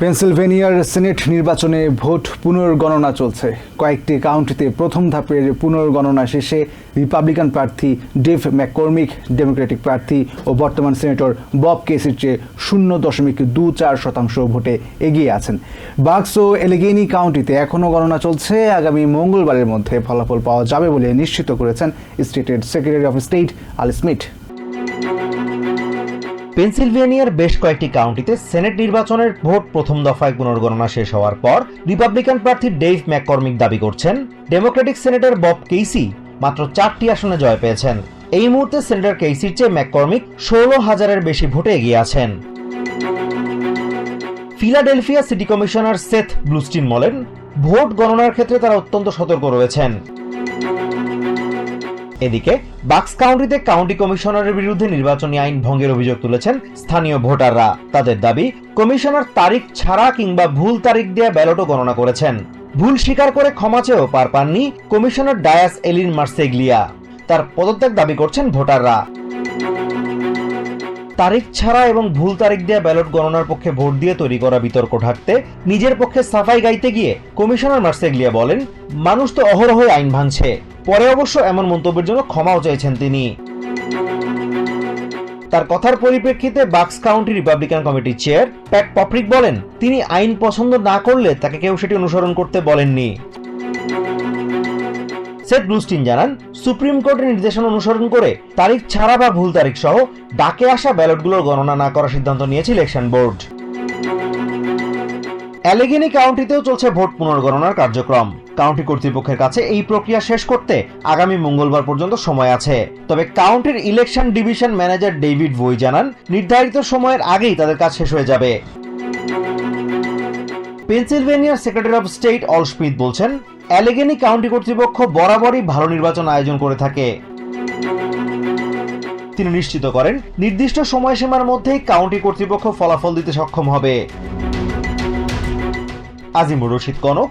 পেনসিলভেনিয়ার senate নির্বাচনে vote পুনর্গণনা চলছে। কয়েকটি কাউন্টিতে প্রথম ধাপের পুনর্গণনা শেষে রিপাবলিকান প্রার্থী ডেভ ম্যাককর্মিক, ডেমোক্রেটিক প্রার্থী ও বর্তমান সিনেটর বব কেসির চেয়ে শূন্য দশমিক দু চার শতাংশ ভোটে এগিয়ে আছেন। বাক্স ও এলেগেনি কাউন্টিতে এখনও গণনা চলছে। আগামী মঙ্গলবারের মধ্যে ফলাফল পাওয়া যাবে বলে নিশ্চিত করেছেন স্টেটের secretary of state Al Smith. পেনসিলভেনিয়ার বেশ কয়েকটি কাউন্টিতে সেনেট নির্বাচনের ভোট প্রথম দফায় পুনর্গণনা শেষ হওয়ার পর রিপাবলিকান প্রার্থী ডেভ ম্যাককর্মিক দাবি করছেন, ডেমোক্রেটিক সেনেটর বব কেইসি মাত্র চারটি আসনে জয় পেয়েছেন। এই মুহূর্তে সেনেটর কেইসির চেয়ে ম্যাককর্মিক ষোলো হাজারের বেশি ভোটে এগিয়ে আছেন। Philadelphia city commissioner Seth Blustein বলেন, ভোট গণনার ক্ষেত্রে তারা অত্যন্ত সতর্ক রয়েছেন। এদিকে বাক্স কাউন্টিতে কাউন্টি কমিশনারের বিরুদ্ধে নির্বাচনী আইন ভঙ্গের অভিযোগ তুলেছেন স্থানীয় ভোটাররা। তাদের দাবি, কমিশনার তারিখ ছাড়া কিংবা ভুল তারিখ দেয়া ব্যালটও গণনা করেছেন। ভুল স্বীকার করে ক্ষমা চেয়েও পার পাননি কমিশনার ডায়াস এলিন মার্সেগলিয়া। তার পদত্যাগ দাবি করছেন ভোটাররা। তারিখ ছাড়া এবং ভুল তারিখ দেওয়া ব্যালট গণনার পক্ষে ভোট দিয়ে তৈরি করা বিতর্ক ঢাকতে নিজের পক্ষে সাফাই গাইতে গিয়ে কমিশনার মার্সেগলিয়া বলেন, মানুষ তো অহরহ আইন ভাঙছে। পরে অবশ্য এমন মন্তব্যের জন্য ক্ষমাও চাইছেন তিনি। তার কথার পরিপ্রেক্ষিতে বাক্স কাউন্টি রিপাবলিকান কমিটির চেয়ার প্যাট পপ্রিক বলেন, তিনি আইন পছন্দ না করলে তাকে কেউ সেটি অনুসরণ করতে বলেননি। সেট ব্লুস্টিন জানান, সুপ্রিম কোর্টের নির্দেশনা অনুসরণ করে তারিখ ছাড়া বা ভুল তারিখ সহ ডাকে আসা ব্যালটগুলোর গণনা না করার সিদ্ধান্ত নিয়েছে ইলেকশন বোর্ড। অ্যালেগেনি কাউন্টিতেও চলছে ভোট পুনর্গণনার কার্যক্রম। কাউন্টি কর্তৃপক্ষের কাছে এই প্রক্রিয়া শেষ করতে আগামী মঙ্গলবার পর্যন্ত সময় আছে। তবে কাউন্টির ইলেকশন ডিভিশন ম্যানেজার ডেভিড বই জানান, নির্ধারিত সময়ের আগেই তাদের কাজ শেষ হয়ে যাবে। পেনসিলভেনিয়ার secretary of state Al Smith বলছেন, অ্যালেগেনি কাউন্টি কর্তৃপক্ষ বরাবরই ভালো নির্বাচন আয়োজন করে থাকে। তিনি নিশ্চিত করেন, নির্দিষ্ট সময়সীমার মধ্যেই কাউন্টি কর্তৃপক্ষ ফলাফল দিতে সক্ষম হবে। Azimur Rashid Kanak